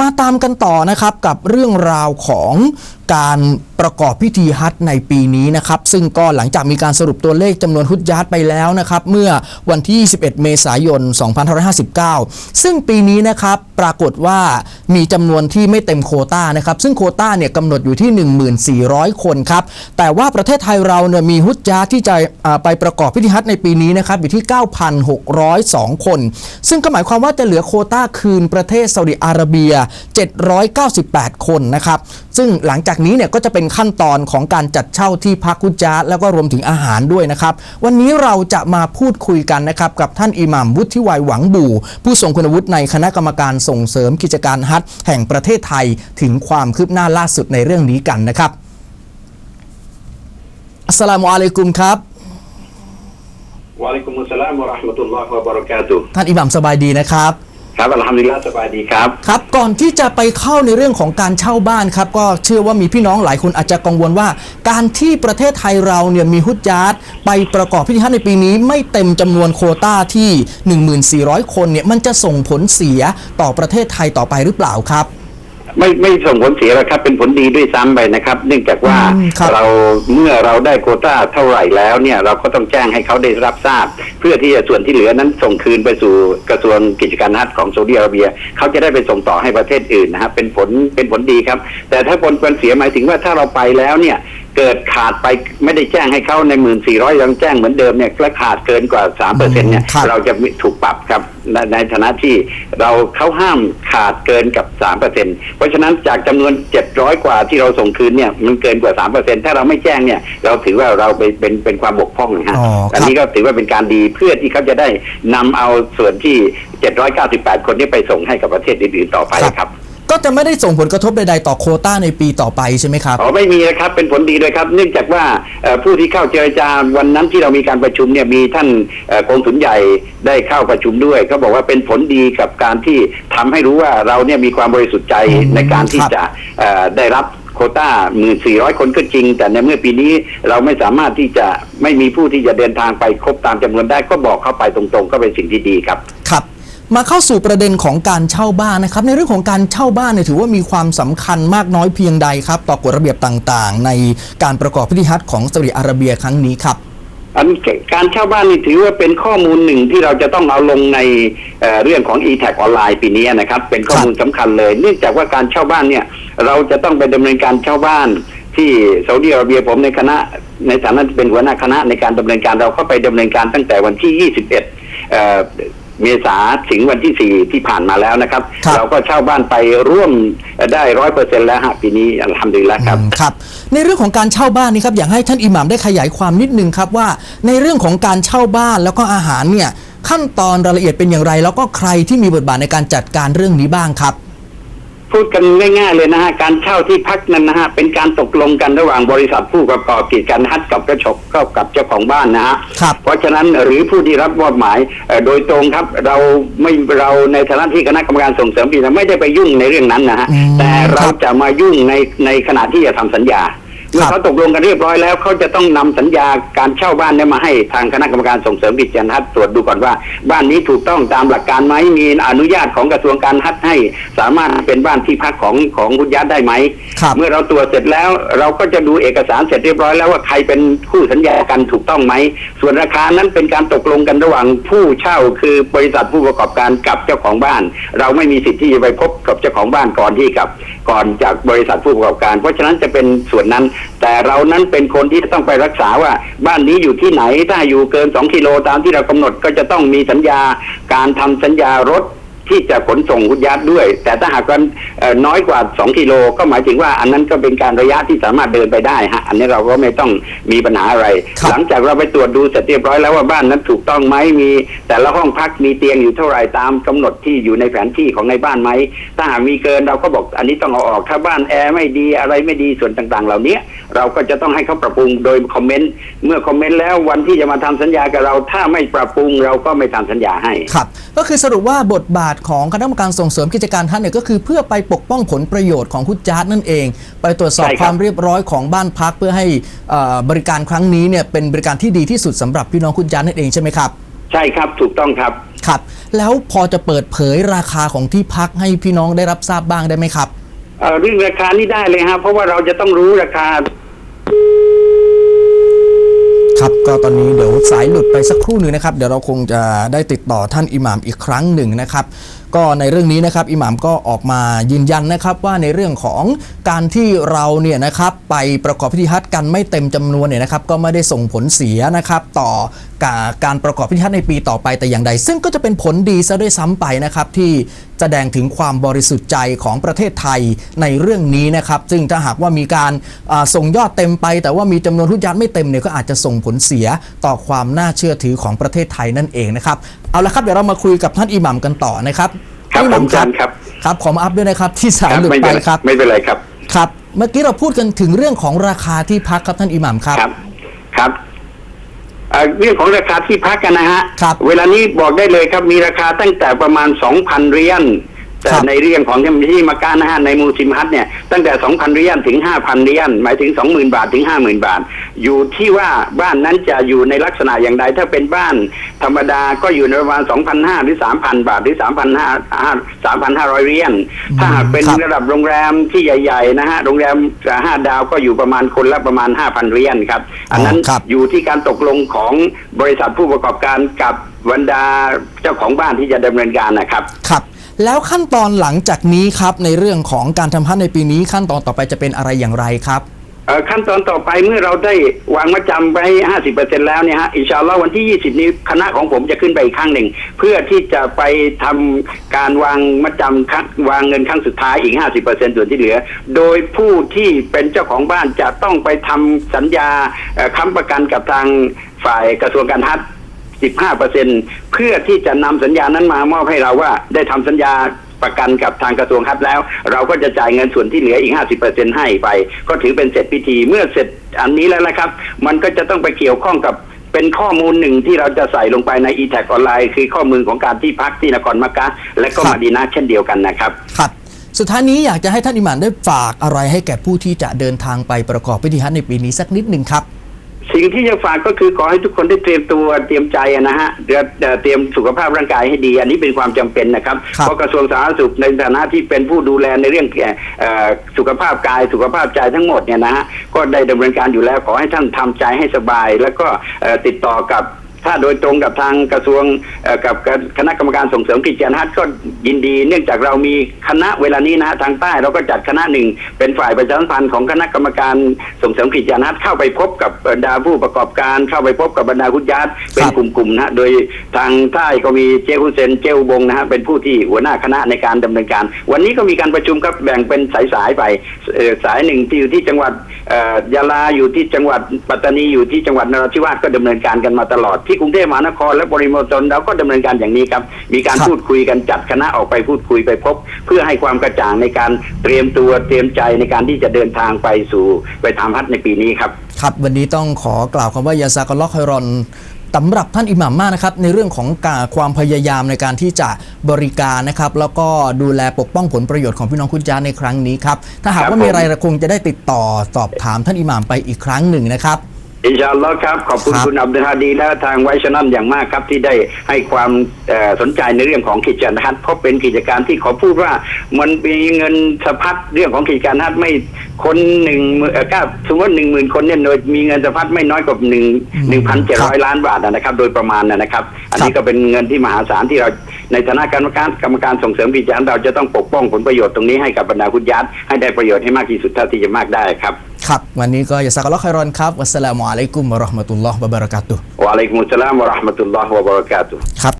มาตามกันต่อนะครับกับเรื่องราวของ การประกอบพิธีฮัจในปีนี้นะครับซึ่งก็หลังจากมีการสรุปตัวเลขจำนวนฮุจญาตไปแล้วนะครับเมื่อวันที่ 21 เมษายน 2559 ซึ่งปีนี้นะครับปรากฏว่ามีจำนวนที่ไม่เต็มโคต้านะครับซึ่งโคต้าเนี่ยกำหนดอยู่ที่ 1400 คนครับแต่ว่าประเทศไทยเราเนี่ยมีฮุจญาตที่จะไปประกอบพิธีฮัจในปีนี้นะครับอยู่ที่ 9,602 คน ซึ่งก็หมายความว่าจะเหลือโคต้าคืนประเทศซาอุดิอาระเบีย 798 คนนะครับ ซึ่งหลังจากนี้เนี่ยก็จะเป็นขั้นตอนของการจัดเช่าที่พักกุจาตแล้วก็รวมถึงอาหารด้วยนะครับ วันนี้เราจะมาพูดคุยกันนะครับกับท่านอิหม่ามวุฒิวัยหวังบู่ ผู้ทรงคุณวุฒิในคณะกรรมการส่งเสริมกิจการฮัจญ์แห่งประเทศไทยถึงความคืบหน้าล่าสุดในเรื่องนี้กันนะครับอัสสลามุอะลัยกุมครับวะอะลัยกุมุสสลามวะเราะห์มะตุลลอฮ์วะบะเราะกาตุฮ์ท่านอิหม่ามสบายดีนะครับ ครับอัลฮัมดุลิลลาห์สบายดีครับ ครับก่อนที่จะไปเข้าในเรื่องของการเช่าบ้านครับ ก็เชื่อว่ามีพี่น้องหลายคนอาจจะกังวลว่า การที่ประเทศไทยเราเนี่ยมีฮุจญาตไปประกอบพิธีฮัจญ์ในปีนี้ ไม่เต็มจำนวนโควต้าที่ 1400 คนเนี่ยมันจะส่งผลเสียต่อประเทศไทยต่อไปหรือเปล่าครับ ไม่ไม่ส่งผลเสียหรอกครับ เป็นผลดีด้วยซ้ำไปนะครับ เนื่องจากว่าอืมครับ เราเมื่อเราได้โควต้าเท่าไหร่แล้วเนี่ยเราก็ต้องแจ้งให้เขาได้รับทราบ เพื่อที่จะส่วนที่เหลือนั้นส่งคืนไปสู่กระทรวงกิจการฮัจญ์ของซาอุดิอาระเบียเขาจะได้ไปส่งต่อให้ประเทศอื่นนะครับเป็นผลเป็นผลดีครับ แต่ถ้าผลผลเสียหมายถึงว่าถ้าเราไปแล้วเนี่ยเกิดขาดไปไม่ได้แจ้งให้เขาในหมื่นสี่ร้อยยังแจ้งเหมือนเดิมเนี่ยและขาดเกินกว่าสามเปอร์เซ็นต์เนี่ยครับ เราจะถูกปรับครับในในฐานะที่เราเขาห้ามขาดเกินกับสามเปอร์เซ็นเพราะฉะนั้นจากจำนวนเจ็ดร้อยกว่าที่เราส่งคืนเนี่ยมันเกินกว่าสามเปอร์เซ็นถ้าเราไม่แจ้งเนี่ยเราถือว่าเราไปเป็นเป็นความบกพร่องนะฮะอ๋อครับ อันนี้ก็ถือว่าเป็นการดีเพื่อที่เขาจะได้นำเอาส่วนที่เจ็ดร้อยเก้าสิบแปดคนนี้ไปส่งให้กับประเทศอื่นๆต่อไปครับ ก็จะไม่ได้ส่งผลกระทบใดๆต่อโควต้าในปีต่อไปใช่ไหมครับ อ๋อไม่มีนะครับเป็นผลดีเลยครับ เนื่องจากว่าเอ่อผู้ที่เข้าเจรจาวันนั้นที่เรามีการประชุมเนี่ยมีท่านเอ่อกงสุลใหญ่ได้เข้าประชุมด้วยเขาบอกว่าเป็นผลดีกับการที่ทำให้รู้ว่าเราเนี่ยมีความบริสุทธิ์ใจอืมในการที่ครับจะเอ่อได้รับโควต้าหมื่นสี่ร้อยคนก็จริง แต่ในเมื่อปีนี้เราไม่สามารถที่จะไม่มีผู้ที่จะเดินทางไปครบตามจำนวนได้ก็บอกเข้าไปตรงๆ ก็เป็นสิ่งที่ดีครับ ครับ มาเข้าสู่ประเด็นของการเช่าบ้านนะครับ ในเรื่องของการเช่าบ้านเนี่ยถือว่ามีความสำคัญมากน้อยเพียงใดครับ ต่อกฎระเบียบต่างๆ ในการประกอบพิธีฮัจของซาอุดิอาระเบียครั้งนี้ครับอันการเช่าบ้านนี่ถือว่าเป็นข้อมูลหนึ่งที่เราจะต้องเอาลงในเเรื่องของ e t a g ออนไลน์ปีนี้นะครับ เป็นข้อมูลสำคัญเลย เนื่องจากว่าการเช่าบ้านเนี่ย เราจะต้องไปดำเนินการเช่าบ้าน ที่ซาอุดิอาระเบียผมในคณะ ในฐานะเป็นหัวหน้าคณะในการดำเนินการเราก็ไปดำเนินการตั้งแต่วันที่ 21 เอ่อเมษาถึงวันที่4ที่ผ่านมาแล้วนะครับ ครับ เราก็เช่าบ้านไปร่วมได้ร้อยเปอร์เซ็นต์แล้วฮะปีนี้อัลฮัมดุลิลละครับอืมครับ ในเรื่องของการเช่าบ้านนี่ครับอยากให้ท่านอิหม่ามได้ขยายความนิดนึงครับว่า ในเรื่องของการเช่าบ้านแล้วก็อาหารเนี่ยขั้นตอนรายละเอียดเป็นอย่างไร แล้วก็ใครที่มีบทบาทในการจัดการเรื่องนี้บ้างครับ พูดกันง่ายๆเลยนะฮะการเช่าที่พักนั้นนะฮะเป็นการตกลงกันระหว่างบริษัทผู้ประกอบกิจการฮัทกับกระชกก็กับเจ้าของบ้านนะฮะครับ เพราะฉะนั้นหรือผู้ที่รับมอบหมายเอ่อโดยตรงครับเราไม่เราในฐานะที่คณะกรรมการส่งเสริมกิจการไม่ได้ไปยุ่งในเรื่องนั้นนะฮะอืมแต่เราครับจะมายุ่งในในขณะที่จะทำสัญญา เมื่อครับเขาตกลงกันเรียบร้อยแล้วเขาจะต้องนำสัญญาการเช่าบ้านเนี่ยมาให้ทางคณะกรรมการส่งเสริมกิจการฮัทตรวจดูก่อนว่า บ้านนี้ถูกต้องตามหลักการไหมมีอนุญาตของกระทรวงการฮัทให้ สามารถเป็นบ้านที่พักของของคุณยัดได้ไหมครับเมื่อเราตรวจเสร็จแล้วเราก็จะดูเอกสารเสร็จเรียบร้อยแล้วว่าใครเป็นคู่สัญญากันถูกต้องไหมส่วนราคานั้นเป็นการตกลงกันระหว่างผู้เช่าคือบริษัทผู้ประกอบการกับเจ้าของบ้าน เราไม่มีสิทธิ์ที่จะไปพบกับเจ้าของบ้านก่อนที่กับก่อนจากบริษัทผู้ประกอบการ เพราะฉะนั้นจะเป็นส่วนนั้นแต่เรานั้นเป็นคนที่ต้องไปรักษาว่าบ้านนี้อยู่ที่ไหนถ้าอยู่เกินสองกิโลตามที่เรากำหนดก็จะต้องมีสัญญาการทำสัญญารถ ที่จะขนส่งคุณยัดด้วย แต่ถ้าหากว่าเอ่อน้อยกว่า 2 กิโลก็หมายถึงว่าอันนั้นก็เป็นการระยะที่สามารถเดินไปได้ฮะอันนี้เราก็ไม่ต้องมีปัญหาอะไรครับหลังจากเราไปตรวจดูเสร็จเรียบร้อยแล้วว่าบ้านนั้นถูกต้องไหมมีแต่ละห้องพักมีเตียงอยู่เท่าไหร่ตามกำหนดที่อยู่ในแผนที่ของในบ้านไหมถ้าหากมีเกินเราก็บอกอันนี้ต้องเอาออกถ้าบ้านแอร์ไม่ดีอะไรไม่ดีส่วนต่าง ๆ เหล่านี้ เราก็จะต้องให้เขาปรับปรุงโดยคอมเมนต์เมื่อคอมเมนต์แล้ววันที่จะมาทำสัญญากับเรา ถ้าไม่ปรับปรุงเราก็ไม่ทำสัญญาให้ครับ ก็คือสรุปว่าบทบาทของคณะกรรมการส่งเสริมกิจการท่านเนี่ยก็คือเพื่อไปปกป้องผลประโยชน์ของฮุจจาร์ดนั่นเอง ไปตรวจสอบใช่ครับความเรียบร้อยของบ้านพักเพื่อให้เอ่อบริการครั้งนี้เนี่ยเป็นบริการที่ดีที่สุดสำหรับพี่น้องฮุจจาร์ดนั่นเองใช่ไหมครับใช่ครับถูกต้องครับครับ แล้วพอจะเปิดเผยราคาของที่พักให้พี่น้องได้รับทราบบ้างได้ไหมครับ เอ่อเรื่องราคานี่ได้เลยฮะเพราะว่าเราจะต้องรู้ราคา ครับก็ตอนนี้เดี๋ยวสายหลุดไปสักครู่หนึ่งนะครับ เดี๋ยวเราคงจะได้ติดต่อท่านอิหม่ามอีกครั้งหนึ่งนะครับก็ในเรื่องนี้นะครับอิหม่ามก็ออกมายืนยันนะครับว่าในเรื่องของการที่เราเนี่ยนะครับไปประกอบพิธีฮัจกันไม่เต็มจำนวนเนี่ยนะครับก็ไม่ได้ส่งผลเสียนะครับต่อการการประกอบพิธีฮัจในปีต่อไปแต่อย่างใด ซึ่งก็จะเป็นผลดีซะด้วยซ้ำไปนะครับที่แสดงถึงความบริสุทธิ์ใจของประเทศไทยในเรื่องนี้นะครับซึ่งถ้าหากว่ามีการาส่งยอดเต็มไป แต่ว่ามีจำนวนทุนยัดไม่เต็มเนี่ยก็อาจจะส่งผลเสียต่อความน่าเชื่อถือของประเทศไทยนั่นเองนะครับเอาละครับเดี๋ยวเรามาคุยกับท่านอิหมัมกันต่อนะครับครับท่านอิหมัมผมอาจารย์ครับครับ ขอมาอัพด้วยนะครับ ที่สายหลุดไม่ไปเป็นไรครับ ไม่เป็นไรครับครับ เมื่อกี้เราพูดกันถึงเรื่องของราคาที่พักครับท่านอิหมัมครับครับครับเอ่อเรื่องของราคาที่พักกันนะฮะครับเวลานี้บอกได้เลยครับมีราคาตั้งแต่ประมาณ 2,000เหรียญ แต่ครับในเรื่องของที่มาการนะฮะในมูซิมฮัตเนี่ยตั้งแต่ 2,000เหรียญถึง 5,000เหรียญหมายถึง 20,000 บาทถึง 50,000 บาท อยู่ที่ว่าบ้านนั้นจะอยู่ในลักษณะอย่างใดถ้าเป็นบ้านธรรมดาก็อยู่ในประมาณ2,500หรือ 3,000 บาทหรือ 3,500 3,500เหรียญถ้าหากเป็นครับระดับโรงแรมที่ใหญ่ๆนะฮะโรงแรมห้าดาวก็อยู่ประมาณคนละประมาณ 5,000เหรียญครับอันนั้นอ๋อครับอยู่ที่การตกลงของบริษัทผู้ประกอบการกับบรรดาเจ้าของบ้านที่จะดำเนินการนะครับครับ แล้วขั้นตอนหลังจากนี้ครับในเรื่องของการทำพัฒน์ในปีนี้ขั้นตอนต่อไปจะเป็นอะไรอย่างไรครับเอ่อขั้นตอนต่อไปเมื่อเราได้วางมาจำไว้50%แล้วเนี่ยฮะอินชาอัลลอฮ์วันที่20นี้คณะของผมจะขึ้นไปอีกครั้งหนึ่ง เพื่อที่จะไปทำการวางมาจำครั้งวางเงินครั้งสุดท้ายอีก50%ส่วนที่เหลือ โดยผู้ที่เป็นเจ้าของบ้านจะต้องไปทำสัญญาเอ่อค้ำประกันกับทางฝ่ายกระทรวงการฮัจญ์ 15เปอร์เซ็นเพื่อที่จะนำสัญญานั้นมามอบให้เราว่าได้ทำสัญญาประกันกับทางกระทรวงฮัจญ์แล้ว เราก็จะจ่ายเงินส่วนที่เหลืออีก 50เปอร์เซ็นให้ไป ก็ถือเป็นเสร็จพิธีเมื่อเสร็จอันนี้แล้วนะครับ มันก็จะต้องไปเกี่ยวข้องกับเป็นข้อมูลหนึ่งที่เราจะใส่ลงไปใน e t a g ออนไลน์คือข้อมูลของการที่พักที่นครมักกะ และก็มาดีนาเช่นเดียวกันนะครับครับสุดท้ายนี้อยากจะให้ท่านอิหมัมได้ฝากอะไรให้แก่ผู้ที่จะเดินทางไปประกอบพิธีฮัจญ์ในปีนี้สักนิดหนึ่งครับ สิ่งที่จะฝากก็คือขอให้ทุกคนได้เตรียมตัวเตรียมใจนะฮะเดี๋ยวเอ่อเตรียมสุขภาพร่างกายให้ดี อันนี้เป็นความจำเป็นนะครับครับเพราะกระทรวงสาธารณสุขในฐานะที่เป็นผู้ดูแลในเรื่องเอ่อสุขภาพกายสุขภาพใจทั้งหมดเนี่ยนะฮะก็ได้ดำเนินการอยู่แล้วขอให้ท่านทำใจให้สบาย แล้วก็เอ่อติดต่อกับ ถ้าโดยตรงกับทางกระทรวงเอ่อกับคณะกรรมการส่งเสริมกิจการฮัทก็ยินดี เนื่องจากเรามีคณะเวลานี้นะฮะทางใต้เราก็จัดคณะหนึ่งเป็นฝ่ายประชาสัมพันธ์ของคณะกรรมการส่งเสริมกิจการฮัทเข้าไปพบกับบรรดาผู้ประกอบการเข้าไปพบกับบรรดาคุณญาติเป็นครับกลุ่มๆนะฮะโดยทางใต้ก็มีเจ้าฮุเซนเจ้าอุบงนะฮะเป็นผู้ที่หัวหน้าคณะในการดำเนินการ วันนี้ก็มีการประชุมครับแบ่งเป็นสายๆไปเอ่อสายหนึ่งที่อยู่ที่จังหวัดเอ่อ ยะลาอยู่ที่จังหวัดปัตตานีอยู่ที่จังหวัดนราธิวาสก็ดำเนินการกันมาตลอดที่กรุงเทพมหานครและปริมณฑลเราก็ดำเนินการอย่างนี้ครับ มีการครับพูดคุยกันจัดคณะออกไปพูดคุยไปพบ เพื่อให้ความกระจ่างในการเตรียมตัวเตรียมใจในการที่จะเดินทางไปสู่ไปทำฮัทในปีนี้ครับ ครับวันนี้ต้องขอกล่าวคำว่ายาซากลลอฮ์คอยรอน สำหรับท่านอิหมัมมากนะครับในเรื่องของการความพยายามในการที่จะบริการนะครับแล้วก็ดูแลปกป้องผลประโยชน์ของพี่น้องคุณจาในครั้งนี้ครับถ้าหากว่ามีอะไรเราคงจะได้ติดต่อสอบถามท่านอิหม่ามไปอีกครั้งหนึ่งนะครับ อินชาอัลลอฮ์ครับ ขอบคุณครับ คุณอับดุลฮาดีและทางไวชนันอย่างมากครับ ที่ได้ให้ความเอ่อสนใจในเรื่องของกิจการฮัทเพราะเป็นกิจการที่ขอพูดว่ามันมีเงินสะพัดเรื่องของกิจการฮัทไม่คนหนึ่งหมื่นเอ่อก้าสมมติหนึ่งหมื่นคนเนี่ยโดยมีเงินสะพัดไม่น้อยกว่าหนึ่งหนึ่งพันเจ็ดร้อยล้านบาทนะครับ โดยประมาณนะครับ อันนี้ก็เป็นเงินที่มหาศาลที่เรา ในฐานะกรรมการกรรมการส่งเสริมกิจการเราจะต้องปกป้องผลประโยชน์ตรงนี้ให้กับบรรดาคุณยัดให้ได้ประโยชน์ให้มากที่สุดเท่าที่จะมากได้ครับ ครับ วันนี้ก็ยาซากลลอฮ์คอยรอนครับ วัสสลามุอะลัยกุมวะเราะห์มะตุลลอฮ์วะบะเราะกาตุฮ์วะอะลัยกุมุสสลามวะเราะห์มะตุลลอฮ์วะบะเราะกาตุฮ์ครับ